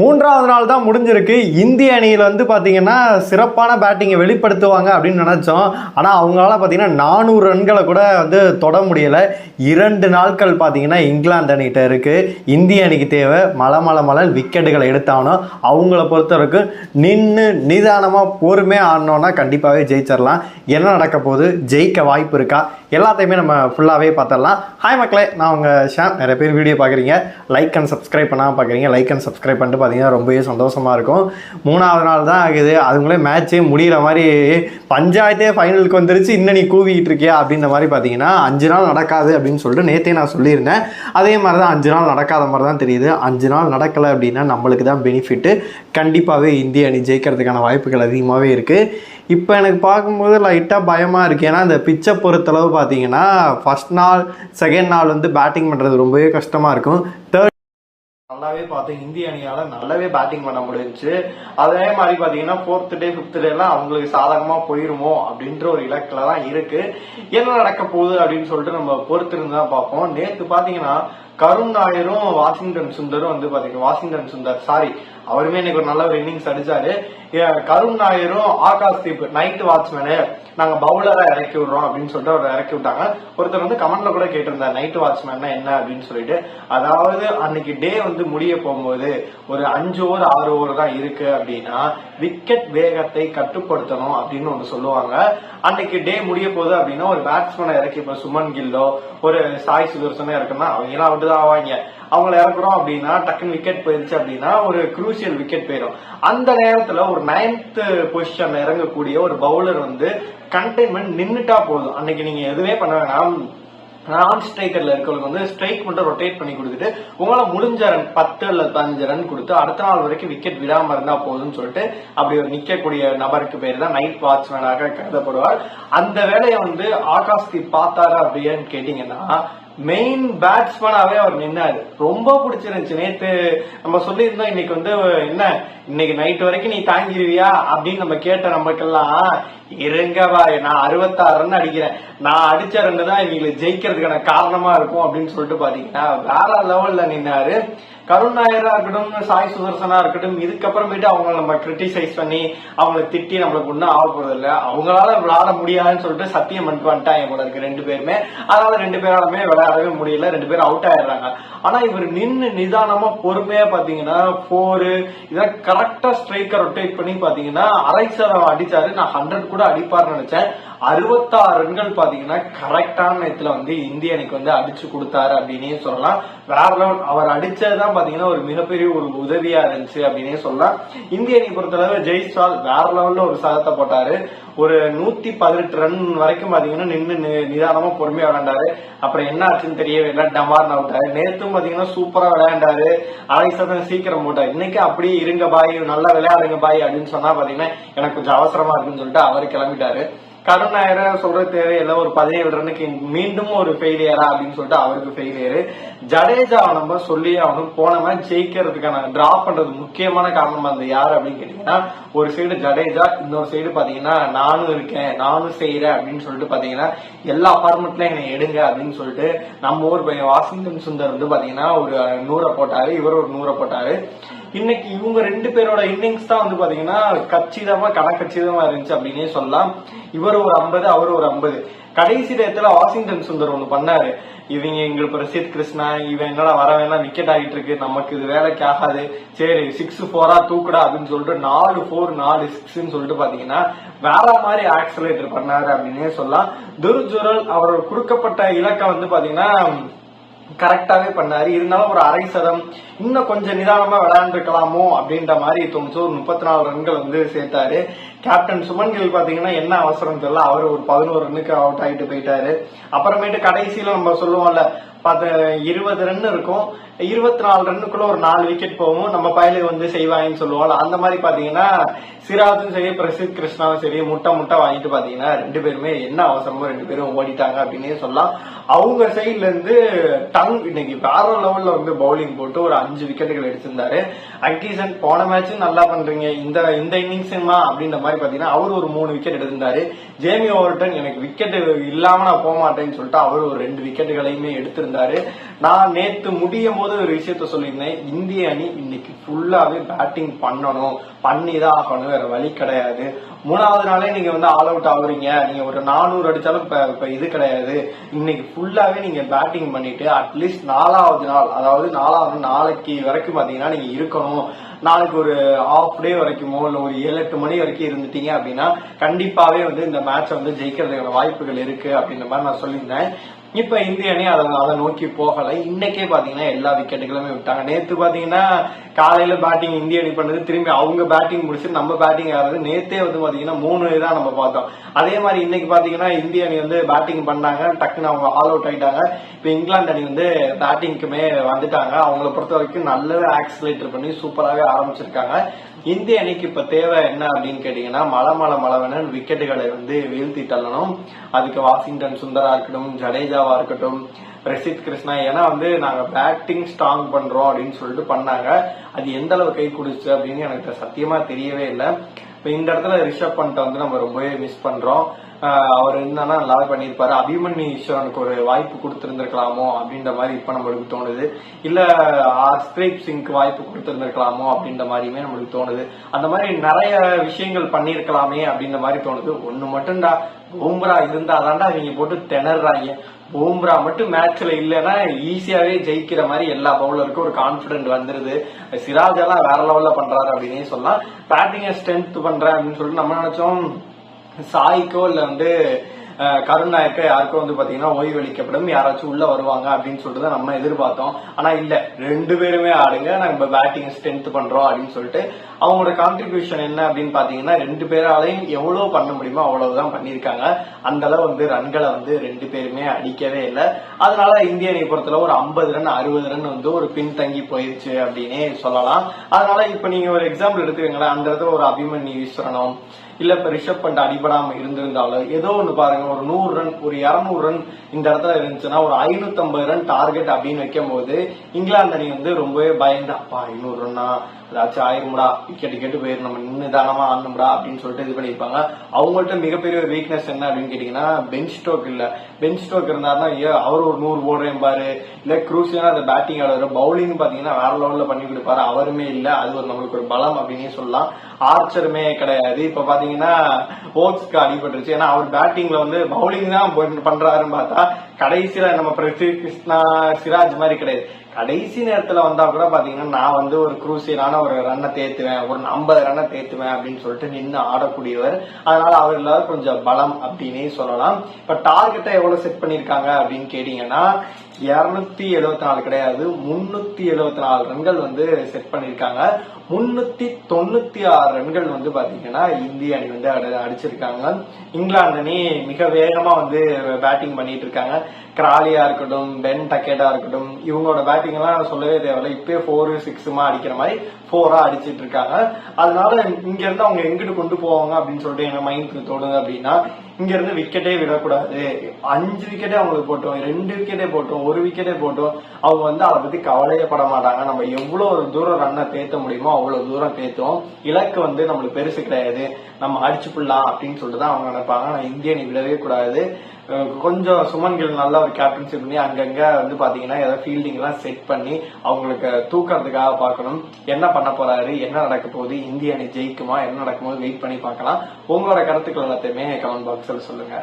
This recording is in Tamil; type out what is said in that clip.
மூன்றாவது நாள் தான் முடிஞ்சிருக்கு. இந்திய அணியில் வந்து பார்த்தீங்கன்னா சிறப்பான பேட்டிங்கை வெளிப்படுத்துவாங்க அப்படின்னு நினச்சோம். ஆனால் அவங்களால பார்த்தீங்கன்னா நானூறு ரன்களை கூட வந்து தொட முடியலை. இரண்டு நாட்கள் பார்த்தீங்கன்னா இங்கிலாந்து அணிகிட்ட இருக்குது இந்திய அணிக்கு தேவை மலை மலை மலை விக்கெட்டுகளை எடுத்தாகணும். அவங்கள பொறுத்த வரைக்கும் நின்று நிதானமாக பொறுமையாக ஆடணும்னா கண்டிப்பாகவே ஜெயிச்சிடலாம் என்ன நடக்க போகுது? ஜெயிக்க வாய்ப்பு இருக்கா? எல்லாத்தையுமே நம்ம ஃபுல்லாகவே பார்த்துடலாம். ஹாய் மக்களே நான் உங்கள் ஷாம் நிறைய பேர் வீடியோ பார்க்குறீங்க. லைக் அண்ட் சப்ஸ்கிரைப் பண்ணாமல் பார்க்குறீங்க. லைக் அண்ட் சப்ஸ்கிரைப் பண்ணிட்டு பார்த்தீங்கன்னா ரொம்பவே சந்தோஷமாக இருக்கும். மூணாவது நாள் தான் ஆகுது. அதுங்களே மேட்ச்சே முடிகிற மாதிரி பஞ்சாயத்தே ஃபைனலுக்கு வந்துருச்சு. இன்னும் நீ கூவிக்கிட்டு இருக்கியா அப்படின்ற மாதிரி பார்த்தீங்கன்னா அஞ்சு நாள் நடக்காது அப்படின்னு சொல்லிட்டு நேற்றே நான் சொல்லியிருந்தேன். அதே மாதிரி தான் அஞ்சு நாள் நடக்காத மாதிரி தான் தெரியுது. அஞ்சு நாள் நடக்கலை அப்படின்னா நம்மளுக்கு தான் பெனிஃபிட்டு கண்டிப்பாகவே இந்திய அணி ஜெயிக்கிறதுக்கான வாய்ப்புகள் அதிகமாகவே இருக்குது இப்போ எனக்கு பார்க்கும்போது லைட்டாக பயமாக இருக்குது ஏன்னா இந்த பிச்சை பொறுத்தளவு பார்த்தீங்கன்னா ஃபஸ்ட் நாள் செகண்ட் நாள் வந்து பேட்டிங் பண்ணுறது ரொம்பவே கஷ்டமாக இருக்கும். தேர்ட் நல்லாவே பார்த்தோம் இந்திய அணியால் நல்லாவே பேட்டிங் பண்ண முடிஞ்சுச்சு. அதே மாதிரி பார்த்தீங்கன்னா ஃபோர்த் டே ஃபிஃப்த் டேலாம் அவங்களுக்கு சாதகமாக போயிருமோ அப்படின்ற ஒரு இலக்கில் தான் இருக்கு. என்ன நடக்க போகுது அப்படின்னு சொல்லிட்டு நம்ம பொறுத்திருந்து தான் பார்ப்போம். நேற்று பார்த்தீங்கன்னா கருண் நாயரும் வாஷிங்டன் சுந்தரும் வந்து பாத்தீங்கன்னா வாஷிங்டன் சுந்தர் சாரி அவருமே இன்னைக்கு ஒரு நல்ல ஒரு இன்னிங்ஸ் அடிச்சாரு. கருண் நாயரும் ஆகாஷ் தீப் நைட் வாட்ச்மேனு நாங்க பவுலரா இறக்கி விடுறோம் அப்படின்னு சொல்லிட்டு அவர் இறக்கி விட்டாங்க. ஒருத்தர் வந்து கமெண்ட்ல கூட கேட்டிருந்தார் நைட் வாட்ச்மேன்னா என்ன அப்படின்னு சொல்லிட்டு. அதாவது அன்னைக்கு டே வந்து முடிய போகும்போது ஒரு அஞ்சு ஓவர் ஆறு ஓவர் தான் இருக்கு அப்படின்னா விக்கெட் வேகத்தை கட்டுப்படுத்தணும் அப்படின்னு ஒன்று சொல்லுவாங்க. அன்னைக்கு டே முடிய போகுது அப்படின்னா ஒரு பேட்ஸ்மேனை இறக்கி இப்போ சுமன் கில்லோ ஒரு சாய் சுதர்சனோ இருக்குன்னா அவங்க எல்லாம் விட்டு தான் ஆவாங்க. அவங்கள இறக்குறோம் அப்படின்னா டக்குன்னு விக்கெட் போயிருச்சு அப்படின்னா ஒரு குரூசியல் விக்கெட் போயிடும் அந்த நேரத்துல ஒரு நைன்த் பொசிஷன்ல இறங்கக்கூடிய ஒரு பவுலர் வந்து கண்டெய்ன்மெண்ட் நின்றுட்டா போதும். அன்னைக்கு நீங்க எதுவுமே பண்ண வேணாம். நான் ஸ்ட்ரைக்கர்ல இருக்கவங்க வந்து ஸ்ட்ரைக் மட்டும் ரொட்டேட் பண்ணி கொடுத்துட்டு உங்களால் முடிஞ்ச ரன் பத்து அல்லது பதினஞ்சு ரன் கொடுத்து அடுத்த நாள் வரைக்கும் விக்கெட் விடாம இருந்தா போதும்னு சொல்லிட்டு அப்படி ஒரு நிக்கக்கூடிய நபருக்கு பேர் தான் நைட் வாட்ச்மேனாக கருதப்படுவார். அந்த வேலையை வந்து ஆகாஷ் தீப் பார்த்தாரா அப்படின்னு கேட்டீங்கன்னா மெயின் பேட்ஸ்மேனாவே அவர் நின்னாரு. ரொம்ப பிடிச்சிருந்துச்சு. நேத்து நம்ம சொல்லியிருந்தோம் இன்னைக்கு வந்து என்ன? இன்னைக்கு நைட் வரைக்கும் நீ தாங்கிருவியா? அப்படின்னு நம்ம கேட்ட நமக்கெல்லாம் இருங்க பாரு நான் அறுபத்தாறு ரன் அடிக்கிறேன். நான் அடிச்ச ரன் தான் இவங்களுக்கு ஜெயிக்கிறதுக்கான காரணமா இருக்கும் அப்படின்னு சொல்லிட்டு பாத்தீங்கன்னா வேற லெவல்ல நின்னாரு. கருண் நாயரா இருக்கட்டும் சாய் சுதர்சனா இருக்கட்டும் இதுக்கப்புறமேட்டு அவங்கள நம்ம கிரிட்டிசைஸ் பண்ணி அவங்களை திட்டி நம்மளுக்கு ஒன்றும் ஆக போறது இல்லை. அவங்களால விளையாட முடியாதுன்னு சொல்லிட்டு சத்தியம் பண்ணிட்டு வந்துட்டாங்க போல இருக்கு ரெண்டு பேருமே. அதனால ரெண்டு பேராலுமே விளையாடவே முடியல. ரெண்டு பேரும் அவுட் ஆயிடுறாங்க. ஆனா இவர் நின்று நிதானமா பொறுமையா பாத்தீங்கன்னா போரு இதெல்லாம் கரெக்டா ஸ்ட்ரைக்கர் ரொட்டேட் பண்ணி பாத்தீங்கன்னா அரை சதம் அடிச்சாரு. நான் ஹண்ட்ரட் கூட அடிப்பார்னு நினைச்சேன். அறுபத்தாறு ரன்கள் பாத்தீங்கன்னா கரெக்டான நேரத்துல வந்து இந்திய அணிக்கு வந்து அடிச்சு கொடுத்தாரு அப்படின்னே சொல்லலாம். வேற லெவல் அவர் அடிச்சதுதான் பாத்தீங்கன்னா ஒரு மிகப்பெரிய ஒரு உதவியா இருந்துச்சு அப்படின்னே சொல்லலாம். இந்திய அணி பொறுத்தளவு ஜெய்ஸ்வால் வேற லெவல்ல ஒரு சதத்தை போட்டாரு. ஒரு நூத்தி பதினெட்டு ரன் வரைக்கும் பாத்தீங்கன்னா நின்று நி- நிதானமா பொறுமையா விளையாண்டாரு. அப்புறம் என்ன ஆச்சுன்னு தெரியவே இல்லை டமார்னு அவுட்டாரு நேத்தும் பாத்தீங்கன்னா சூப்பரா விளையாண்டாரு. அரை சதம் சீக்கிரம் போட்டார். இன்னைக்கு அப்படியே இருங்க பாய் நல்லா விளையாடுங்க பாய் அப்படின்னு சொன்னா பாத்தீங்கன்னா எனக்கு கொஞ்சம் அவசரமா இருக்குன்னு சொல்லிட்டு அவர் கிளம்பிட்டாரு. கருண் சொல்ற சொல்றது தேவையில்லை ஒரு பதினேழு ரன்னுக்கு மீண்டும் ஒரு ஃபெயிலியரா அப்படின்னு சொல்லிட்டு அவருக்கு ஃபெயிலியர் ஜடேஜா நம்ம சொல்லி அவனும் போனவன் ஜெயிக்கிறதுக்கான டிரா பண்றது முக்கியமான காரணமா இருந்தது யார் அப்படின்னு கேட்டீங்கன்னா ஒரு சைடு ஜடேஜா இன்னொரு சைடு பாத்தீங்கன்னா நானும் இருக்கேன் நானும் செய்யறேன் அப்படின்னு சொல்லிட்டு பாத்தீங்கன்னா எல்லா ஃபார்மெட்லயும் என்னை எடுங்க அப்படின்னு சொல்லிட்டு நம்ம ஊர் பையன் வாஷிங்டன் சுந்தர் வந்து பாத்தீங்கன்னா ஒரு நூறை போட்டாரு. இவர் ஒரு நூறை போட்டாரு. இன்னைக்கு இவங்க ரெண்டு பேரோட இன்னிங்ஸ் தான் வந்து பாத்தீங்கன்னா கச்சிதமா கணக்கச்சிதமா இருந்துச்சு அப்படின்னே சொல்லலாம். இவர் ஒரு ஐம்பது அவர் ஒரு ஐம்பது. கடைசி நேரத்துல வாஷிங்டன் சுந்தர் ஒண்ணு பண்ணாரு. இவங்க எங்களுக்கு ரசித் கிருஷ்ணா இவன் என்னடா வர வேணாம் விக்கெட் ஆகிட்டு இருக்கு நமக்கு இது வேலைக்கு ஆகாது. சரி சிக்ஸ் போரா தூக்குடா அப்படின்னு சொல்லிட்டு நாலு ஃபோர் நாலு சிக்ஸ்ன்னு சொல்லிட்டு பாத்தீங்கன்னா வேற மாதிரி ஆக்சலேட்டர் பண்ணாரு அப்படின்னே சொல்லலாம். துர்ஜுரல் அவரோட கொடுக்கப்பட்ட இலக்கை வந்து பாத்தீங்கன்னா கரெக்டாவே பண்ணாரு. இருந்தாலும் ஒரு அரை சதம் இன்னும் கொஞ்சம் நிதானமா விளையாண்டுருக்கலாமோ அப்படின்ற மாதிரி தோணுச்சு ஒரு முப்பத்தி நாலு ரன்கள் வந்து சேர்த்தாரு. கேப்டன் சுமன் கில் பாத்தீங்கன்னா என்ன அவசரம் தெரியல? அவர் ஒரு பதினோரு ரன்னுக்கு அவுட் ஆயிட்டு போயிட்டாரு. அப்புறமேட்டு கடைசியில நம்ம சொல்லுவோம்ல பத்து இருபது ரன் இருக்கும். இருபத்தி நாலு ரன்னுக்குள்ள ஒரு நாலு விக்கெட் போகும். நம்ம பயலுக்கு வந்து செய்வாங்கன்னு சொல்லுவோம்ல அந்த மாதிரி பாத்தீங்கன்னா சிராஜும் சரி பிரசித் கிருஷ்ணாவும் சரி முட்டை முட்டை வாங்கிட்டு பாத்தீங்கன்னா ரெண்டு பேருமே என்ன அவசரமோ ரெண்டு பேரும் ஓடிட்டாங்க அப்படின்னே சொல்லலாம். அவங்க சைட்ல இருந்து டங் இன்னைக்கு வேற லெவல்ல வந்து பவுலிங் போட்டு ஒரு அஞ்சு விக்கெட்டுகள் எடுத்திருந்தாரு. அங்கீசன் போன மேட்சும் நல்லா பண்றீங்க. இந்த இந்த இன்னிங்ஸுமா அப்படின்ற மாதிரி பாத்தீங்கன்னா அவர் ஒரு மூணு விக்கெட் எடுத்திருந்தாரு. ஜேமி ஓவர்டன் எனக்கு விக்கெட் இல்லாம நான் போக மாட்டேன்னு சொல்லிட்டு அவர் ஒரு ரெண்டு விக்கெட்டுகளையுமே எடுத்திருந்தாரு. இருந்தாரு நான் நேத்து முடியும் போது ஒரு விஷயத்த சொல்லியிருந்தேன். இந்திய அணி இன்னைக்கு ஃபுல்லாவே பேட்டிங் பண்ணணும். பண்ணி தான் ஆகணும். வேற வழி கிடையாது. மூணாவது நாளே நீங்க வந்து ஆல் அவுட் ஆகுறீங்க. நீங்க ஒரு நானூறு அடிச்சாலும் இப்ப இப்ப இது கிடையாது. இன்னைக்கு ஃபுல்லாவே நீங்க பேட்டிங் பண்ணிட்டு அட்லீஸ்ட் நாலாவது நாள் அதாவது நாலாவது நாளைக்கு வரைக்கும் பாத்தீங்கன்னா நீங்க இருக்கணும். நாளைக்கு ஒரு ஆஃப் டே வரைக்குமோ இல்லை ஒரு ஏழு எட்டு மணி வரைக்கும் இருந்துட்டீங்க அப்படின்னா கண்டிப்பாகவே வந்து இந்த மேட்சை வந்து ஜெயிக்கிறதுக்கான வாய்ப்புகள் இருக்கு அப்படின்ற மாதிரி நான் சொல்லியிருந்தேன். இப்போ இந்திய அணி அதை அதை நோக்கி போகலை. இன்னைக்கே பார்த்தீங்கன்னா எல்லா விக்கெட்டுகளுமே விட்டாங்க. நேற்று பார்த்தீங்கன்னா காலையில் பேட்டிங் இந்திய அணி பண்ணது திரும்பி அவங்க பேட்டிங் முடிச்சு நம்ம பேட்டிங் ஆகிறது நேத்தே வந்து பார்த்தீங்கன்னா மூணு தான் நம்ம பார்த்தோம். அதே மாதிரி இன்னைக்கு பார்த்தீங்கன்னா இந்திய அணி வந்து பேட்டிங் பண்ணாங்க. டக்குன்னு அவங்க ஆல் அவுட் ஆயிட்டாங்க. இப்போ இங்கிலாந்து அணி வந்து பேட்டிங்க்குமே வந்துட்டாங்க. அவங்கள பொறுத்த வரைக்கும் நல்ல ஆக்சிலேட்டர் பண்ணி சூப்பராகவே ஆரம்பிச்சிருக்காங்க. இந்திய அணிக்கு இப்ப தேவை என்ன அப்படின்னு கேட்டீங்கன்னா மலை மலை மலவனன் விக்கெட்டுகளை வந்து வீழ்த்தி தள்ளணும். அதுக்கு வாஷிங்டன் சுந்தரா இருக்கட்டும் ஜடேஜாவா இருக்கட்டும் பிரசித் கிருஷ்ணா ஏன்னா வந்து நாங்க பேட்டிங் ஸ்ட்ராங் பண்றோம் அப்படின்னு சொல்லிட்டு பண்ணாங்க. அது எந்த அளவு கை குடிச்சு அப்படின்னு எனக்கு சத்தியமா தெரியவே இல்லை. இப்ப இந்த இடத்துல ரிஷப் பண்ட்டை வந்து நம்ம ரொம்பவே மிஸ் பண்றோம். ஆஹ் அவர் என்னன்னா நல்லா பண்ணியிருப்பாரு. அபிமன்யு ஈஸ்வரனுக்கு ஒரு வாய்ப்பு கொடுத்துருந்துருக்கலாமோ அப்படின்ற மாதிரி இப்ப நம்மளுக்கு தோணுது. இல்ல ஸ்கிரீப் சிங்க்கு வாய்ப்பு கொடுத்திருந்திருக்கலாமோ அப்படின்ற மாதிரியுமே நம்மளுக்கு தோணுது. அந்த மாதிரி நிறைய விஷயங்கள் பண்ணியிருக்கலாமே அப்படின்ற மாதிரி தோணுது. ஒண்ணு மட்டும்டா பூம்ரா இருந்தாதான்டா இவங்க போட்டு திணறாங்க. பூம்ரா மட்டும் மேட்ச்ல இல்லைன்னா ஈஸியாவே ஜெயிக்கிற மாதிரி எல்லா பவுலருக்கும் ஒரு கான்பிடன்ட் வந்துருது. சிராஜ் எல்லாம் வேற லெவல்ல பண்றாரு அப்படின்னே சொல்லலாம். பேட்டிங்கை ஸ்ட்ரென்த் பண்றேன் அப்படின்னு சொல்லிட்டு நம்ம நினைச்சோம். சாய்க்கோ இல்ல வந்து கருண் நாயக்கோ யாருக்கும் வந்து பாத்தீங்கன்னா ஓய்வளிக்கப்படும் யாராச்சும் உள்ள வருவாங்க அப்படின்னு சொல்லிட்டு நம்ம எதிர்பார்த்தோம். ஆனா இல்ல ரெண்டு பேருமே ஆடுங்க. நம்ம பேட்டிங் ஸ்ட்ரென்த் பண்றோம் அப்படின்னு சொல்லிட்டு அவங்களோட கான்ட்ரிபியூஷன் என்ன அப்படின்னு பாத்தீங்கன்னா ரெண்டு பேராலையும் எவ்வளவு பண்ண முடியுமோ அவ்வளவுதான் பண்ணிருக்காங்க அந்த அளவு வந்து ரன்களை வந்து ரெண்டு பேருமே அடிக்கவே இல்லை. அதனால இந்திய அணியை பொறுத்தளவு ஒரு ஐம்பது ரன் அறுபது ரன் வந்து ஒரு பின்தங்கி போயிருச்சு அப்படின்னே சொல்லலாம். அதனால இப்ப நீங்க ஒரு எக்ஸாம்பிள் எடுத்துக்கீங்களா அந்த இடத்துல ஒரு அபிமன்யு ஈஸ்வரனோ இல்ல இப்ப ரிஷப் பண்ட் அடிபடாம இருந்திருந்தாலும் ஏதோ ஒண்ணு பாருங்க ஒரு நூறு ரன் ஒரு இருநூறு ரன் இந்த இடத்துல இருந்துச்சுன்னா ஒரு ஐநூத்தி ரன் டார்கெட் அப்படின்னு வைக்கும் போது இங்கிலாந்து அணி வந்து ரொம்பவே பயந்து அப்பா ஐநூறு ரன்னா? ஏதாச்சும் ஆயிரும்டா? விக்கெட் கேட்டு போயிரு நம்ம நின்று தானமா ஆடணும்டா? அப்படின்னு சொல்லிட்டு இது பண்ணிருப்பாங்க அவங்கள்ட்ட மிகப்பெரிய ஒரு வீக்னஸ் என்ன அப்படின்னு கேட்டீங்கன்னா பெஞ்ச் ஸ்டோக் இல்ல. பெஞ்ச் ஸ்டோக் இருந்தாருன்னா ஐயோ அவர் ஒரு நூறு போடுறேன் பாரு. இல்ல குரூசியான அந்த பேட்டிங் ஆடுவாரு பவுலிங் பாத்தீங்கன்னா வேற லெவல்ல பண்ணி கொடுப்பாரு. அவருமே இல்ல. அது ஒரு நம்மளுக்கு ஒரு பலம் அப்படின்னே சொல்லலாம். ஆர்ச்சருமே கிடையாது. இப்ப பாத்தீங்கன்னா ஓக்ஸ்க்கு அடிபட்டுருச்சு. ஏன்னா அவர் பேட்டிங்ல வந்து பவுலிங் தான் பண்றாருன்னு பார்த்தா கடைசியில நம்ம பிரசித் கிருஷ்ணா சிராஜ் மாதிரி கிடையாது. கடைசி நேரத்துல வந்தா கூட பாத்தீங்கன்னா நான் வந்து ஒரு குரூசியலான ஒரு ரன்னை தேத்துவேன். ஒரு ஐம்பது ரன்னை தேத்துவேன் அப்படின்னு சொல்லிட்டு நின்று ஆடக்கூடியவர். அதனால அவர் இல்லாத கொஞ்சம் பலம் அப்படின்னே சொல்லலாம். இப்ப டார்கெட்டை எவ்வளவு செட் பண்ணிருக்காங்க அப்படின்னு கேட்டீங்கன்னா இருநூத்தி எழுபத்தி நாலு கிடையாது. முன்னூத்தி எழுபத்தி நாலு ரன்கள் வந்து செட் பண்ணிருக்காங்க முன்னூத்தி தொண்ணூத்தி ஆறு ரன்கள் வந்து பாத்தீங்கன்னா இந்திய அணி வந்து அடிச்சிருக்காங்க. இங்கிலாந்து அணி மிக வேகமா வந்து பேட்டிங் பண்ணிட்டு இருக்காங்க. கிராலியா இருக்கட்டும் பென் டக்கேட்டா இருக்கட்டும் இவங்களோட பேட்டிங் எல்லாம் சொல்லவே தேவையில்ல. இப்பயே ஃபோர் சிக்ஸுமா அடிக்கிற மாதிரி ஃபோரா அடிச்சிட்டு இருக்காங்க. அதனால இங்க இருந்து அவங்க எங்கிட்டு கொண்டு போவாங்க அப்படின்னு சொல்லிட்டு என்ன மைண்ட் தோணுது அப்படின்னா இங்க இருந்து விக்கெட்டே விடக்கூடாது. அஞ்சு விக்கெட்டே அவங்களுக்கு போட்டோம் ரெண்டு விக்கெட்டே போட்டோம் ஒரு விக்கெட்டே போட்டோம். அவங்க வந்து அதை பத்தி கவலையே பட மாட்டாங்க. நம்ம எவ்வளவு தூரம் ரன்னை தேத்த முடியுமோ அவ்வளவு தூரம் தேத்துவோம் இலக்கு வந்து நம்மளுக்கு பெருசு கிடையாது. நம்ம அடிச்சு புடலாம் அப்படின்னு சொல்லிட்டு தான் அவங்க நினைப்பாங்க. ஆனா இந்திய அணி விடவே கூடாது. கொஞ்சம் சுமன் கில் நல்ல ஒரு கேப்டன்ஷிப் பண்ணி அங்கங்க வந்து பாத்தீங்கன்னா ஏதாவது ஃபீல்டிங் எல்லாம் செட் பண்ணி அவங்களுக்கு தூக்கறதுக்காக பார்க்கணும். என்ன பண்ண போறாரு? என்ன நடக்க போகுது? இந்திய அணி ஜெயிக்குமா? என்ன நடக்கும்போது வெயிட் பண்ணி பார்க்கலாம். உங்களோட கருத்துக்கள் எல்லாத்தையுமே கமெண்ட் பாக்ஸ்ல சொல்லுங்க.